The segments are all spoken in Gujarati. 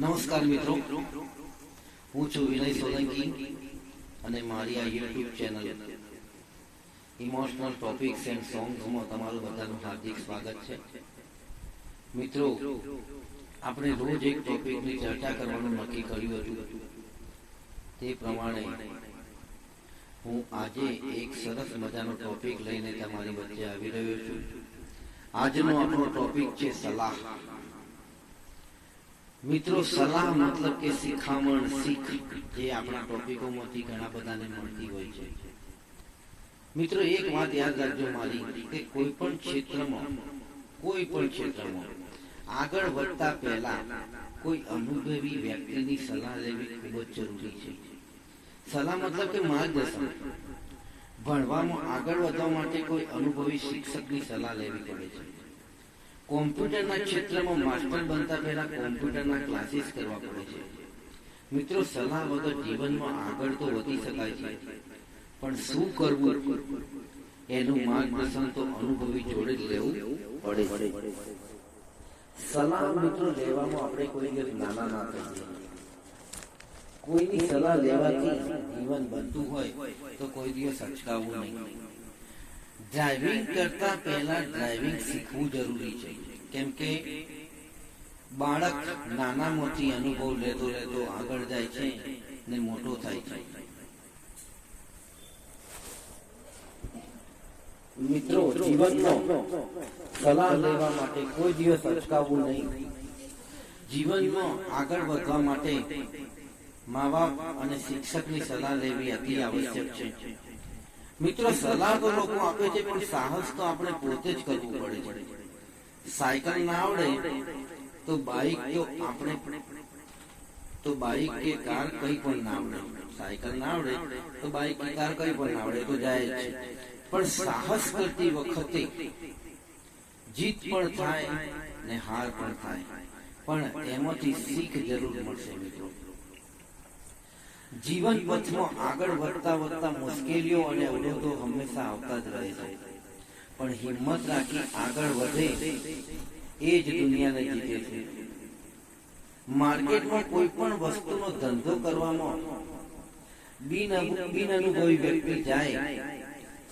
નમસ્કાર મિત્રો. હું છું વિનય સોલંકી અને મારી આ YouTube channel emotional topics and સોંગ્સમાં તમારું બધાનું હાર્દિક સ્વાગત છે. મિત્રો, આપણે રોજ એક ટોપિકની ચર્ચા કરવાનું નક્કી કર્યું હતું. તે પ્રમાણે હું આજે એક સરસ મજાનો ટોપિક લઈને તમારી વચ્ચે આવી રહ્યો છું. આજનો આપણો ટોપિક છે સલાહ. મિત્રો, સલાહ મતલબ કે શિખામણ, શીખ જે આપણા ટોપિકોમાંથી ઘણા બધાને મળતી હોય છે. મિત્રો, એક વાત યાદ રાખજો મારી, કે કોઈ પણ ક્ષેત્રમાં કોઈ પણ ક્ષેત્રમાં, આગળ વધતા પહેલા કોઈ અનુભવી વ્યક્તિની સલાહ લેવી ખૂબ જ જરૂરી છે. સલાહ મતલબ કે માર્ગદર્શન. ભણવામાં આગળ વધવા માટે કોઈ અનુભવી શિક્ષકની સલાહ લેવી પડે છે. કોમ્પ્યુટરના ક્ષેત્રમાં માસ્ટર બનતા પહેલા કોમ્પ્યુટરના ક્લાસીસ કરવા પડે છે. મિત્રો સલાહ વગર જીવનમાં આગળ તો વધી શકાય છે. પણ શું કરવું? એનું માર્ગદર્શન તો અનુભવી જોડે જ લેવું પડે છે. સલાહ મિત્રો લેવામાં આપણે કોઈ નાના ના થઈએ કોઈની સલાહ લેવાથી જીવન બનતું હોય તો કોઈ દિવસ અચકાવવું નહીં. ડ્રાઇવિંગ કરતા પહેલા ડ્રાઇવિંગ શીખવું જરૂરી છે. કેમ કે બાળક નાનામાંથી અનુભવ લેતો લેતો આગળ જાય છે ને મોટો થાય છે. મિત્રો, જીવનનો સલાહ લેવા માટે કોઈ દિવસ અચકાવવું નહીં. જીવનમાં આગળ વધવા માટે મા બાપ અને શિક્ષકની સલાહ લેવી અતિ આવશ્યક છે. મિત્રો સલાહ તો લોકો આપે છે, પણ સાહસ તો આપણે પોતે જ કરવું પડે છે. સાયકલ ના આવડે, તો બાઇક તો આપણે, તો બાઇક કે કાર કઈ પણ ના આવડે. સાયકલ ના આવડે, તો બાઇક કે કાર કઈ પણ ના આવડે, તો જાય છે. પણ સાહસ કરતી વખતે જીત પણ થાય ને હાર પણ થાય. પણ એમાંથી શીખ જરૂર મળશે, મિત્રો. જીવન પથમાં આગળ વધતા વધતા મુશ્કેલીઓ અને અવરોધો હંમેશા આવતા જ રહે છે. પણ હિંમત રાખી આગળ વધે એ જ દુનિયાને જીતે છે. માર્કેટમાં કોઈ પણ વસ્તુનો ધંધો કરવામાં બિન અનુભવી વ્યક્તિ જાય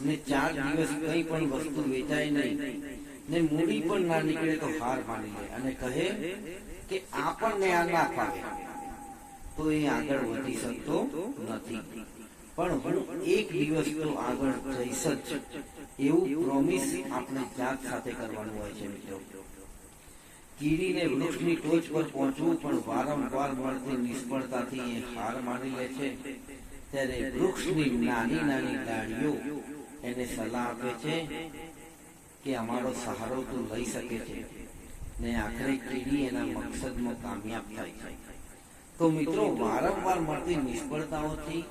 ને ચાર દિવસ કઈ પણ વસ્તુ વેચાય નહીં ને મૂડી પણ ના નીકળે તો હાર માની લે અને કહે કે આપણને આ ના ફાવે તો એ આગળ વધી શકતો નથી. પણ હું એક દિવસ તો આગળ જઈશ જ. એવું પ્રોમિસ આપણે જાત સાથે કરવાનું હોય છે મિત્રો. કીડીને વૃક્ષની ટોચ પર પહોંચવું પણ વારંવાર મળતી નિષ્ફળતાથી એ હાર માની લે છે. ત્યારે વૃક્ષની નાની નાની ડાળીઓ એને સલાહ આપે છે કે અમારો સહારો તું લઈ શકે છે. ને આખરે કીડી એના મકસદમાં કામયાબ થાય છે. તો મિત્રો, વારંવાર મળતી નિષ્ફળતાઓથી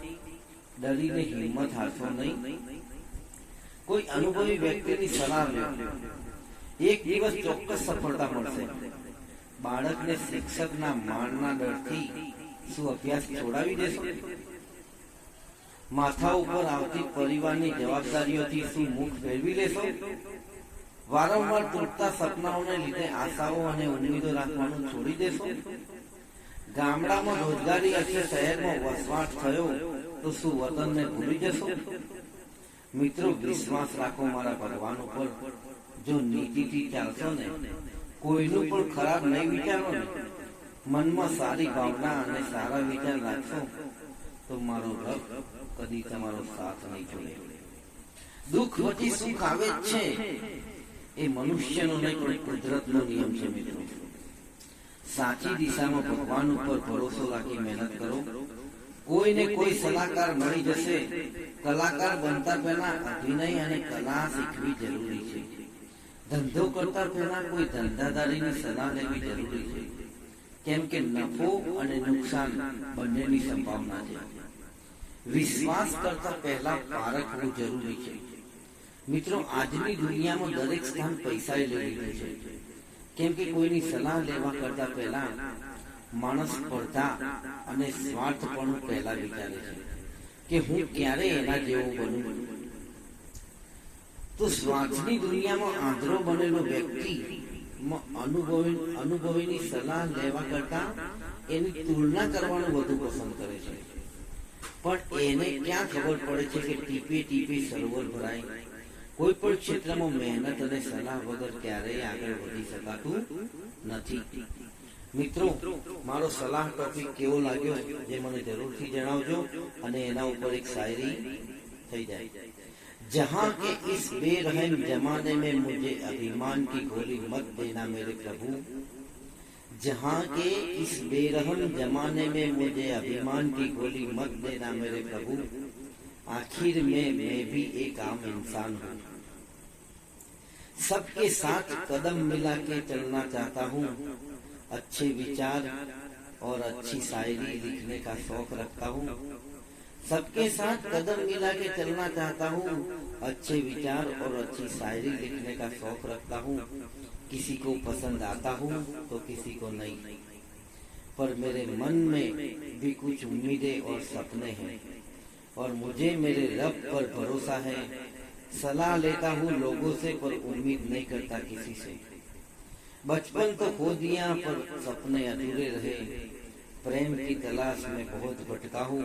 ડરીને હિંમત હારશો નહીં. કોઈ અનુભવી વ્યક્તિની સલાહ લો. એક દિવસ ચોક્કસ સફળતા મળશે. બાળકને શિક્ષકના માણના ડરથી શું અભ્યાસ છોડાવી દેશો? માથા ઉપર આવતી પરિવારની જવાબદારીઓથી શું મુખ ફેરવી લેશો? વારંવાર તૂટતા સપનાઓને લીધે આશાઓ અને ઉમેદો રાખવાનું છોડી દેશો? ગામડામાં રોજગારી અર્થે શહેરમાં વસવાટ થયો તો શું વતનને ભૂલી જશો? મિત્રો, વિશ્વાસ રાખો મારા ભગવાન ઉપર. જો નીતિથી ચાલશો ને, કોઈનું પણ ખરાબ નહીં વિચારો ને મનમાં સારી ભાવના અને સારા વિચાર રાખશો તો મારો રબ કદી તમારો સાથ નહીં છોડે. દુઃખ વચ્ચે સુખ આવે જ છે. એ મનુષ્યનો નહીં, પણ કુદરતનો નિયમ છે, મિત્રો. સાચી દિશામાં ભગવાન ઉપર ભરોસો રાખી મહેનત કરો. કોઈને કોઈ સલાહકાર મળી જશે, કલાકાર બનતા પહેલા અભિનય અને કલા શીખવી જરૂરી છે. ધંધો કરતા પહેલા કોઈ ધંધાદારીની સલાહ લેવી જરૂરી છે. કેમ કે નફો અને નુકસાન બંનેની સંભાવના છે. વિશ્વાસ કરતા પહેલા પારખવું જરૂરી છે. મિત્રો, આજની દુનિયામાં દરેક સ્થાન પૈસાએ લઈ લીધું છે. કેમ કે કોઈની સલાહ લેવા કરતા પહેલા માણસ સ્પર્ધા અને સ્વાર્થપણું પહેલા વિચારે છે કે હું ક્યારે એના જેવો બનું? તો સ્વાર્થની દુનિયામાં આંધળો બનેલો વ્યક્તિ અનુભવી અનુભવીની સલાહ લેવા કરતા એની તુલના કરવાનું વધુ પસંદ કરે છે. પણ એને ક્યાં ખબર પડે છે કે ટીપે ટીપે સરોવર ભરાય? કોઈ પણ ક્ષેત્રમાં મહેનત અને સલાહ વગર ક્યારેય આગળ વધી શકાતું નથી મિત્રો મારો સલાહ ટોપિક કેવો લાગ્યો જે મને જરૂરથી જણાવજો અને એના ઉપર એક શાયરી થઈ જાય जहां के इस बेरहम जमाने में मुझे अभिमान की गोली मत देना मेरे प्रभु जहां के इस बेरहम जमाने में मुझे अभिमान की गोली मत देना मेरे प्रभु आखिर में मैं भी एक आम इंसान हूँ। सबके साथ कदम मिला के चलना चाहता हूँ। अच्छे विचार और अच्छी शायरी लिखने का शौक रखता हूँ। सबके साथ कदम मिला के चलना चाहता हूँ। अच्छे विचार और अच्छी शायरी लिखने का शौक रखता हूँ। किसी को पसंद आता हूँ तो किसी को नहीं। पर मेरे मन में भी कुछ उम्मीदें और सपने हैं। और मुझे मेरे रब पर भरोसा है। सलाह लेता हूँ लोगों से, पर उम्मीद नहीं करता किसी से। बचपन तो खो दिया, पर सपने अधूरे रहे। प्रेम की तलाश में बहुत भटका हूँ,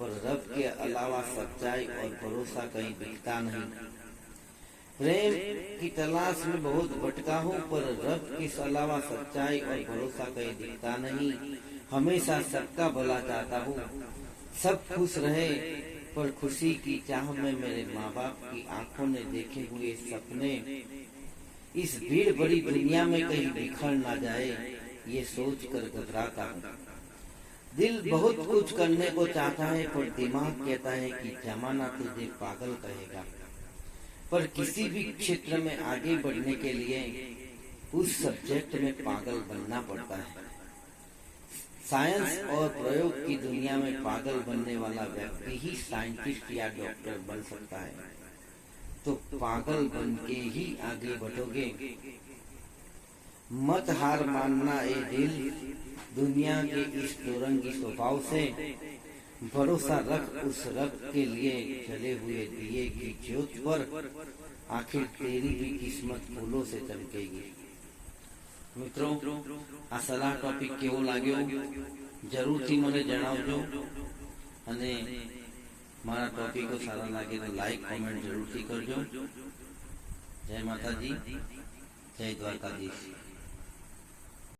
पर रब के अलावा सच्चाई और भरोसा कहीं दिखता नहीं। प्रेम की तलाश में बहुत भटका हूँ, पर रब के अलावा सच्चाई और भरोसा कहीं दिखता नहीं। हमेशा सबका भला चाहता हूँ। सब खुश रहे, पर खुशी की चाह में मेरे माँ बाप की आँखों ने देखे हुए सपने, इस भीड़ भरी दुनिया में कहीं बिखर ना जाए, ये सोच कर घबराता हूँ। दिल बहुत कुछ करने को चाहता है, पर दिमाग कहता है कि जमाना तुझे पागल कहेगा। पर किसी भी क्षेत्र में आगे बढ़ने के लिए उस सब्जेक्ट में पागल बनना पड़ता है। साइंस और प्रयोग की दुनिया में पागल बनने वाला व्यक्ति ही साइंटिस्ट या डॉक्टर बन सकता है। तो पागल बन के ही आगे बढ़ोगे। मत हार मानना ए दिल, दुनिया के इस दुरंगी स्वभाव से। भरोसा रख उस रब के लिए जले हुए दिए की ज्योत पर। आखिर तेरी भी किस्मत फूलों से चमकेगी। મિત્રો, આ સલાહ ટોપિક કેવો લાગ્યો? જરૂરથી મને જણાવજો. અને મારા ટોપિકો સારા લાગે તો લાઈક કોમેન્ટ જરૂરથી કરજો. જય માતાજી. જય દ્વારકાધીશ.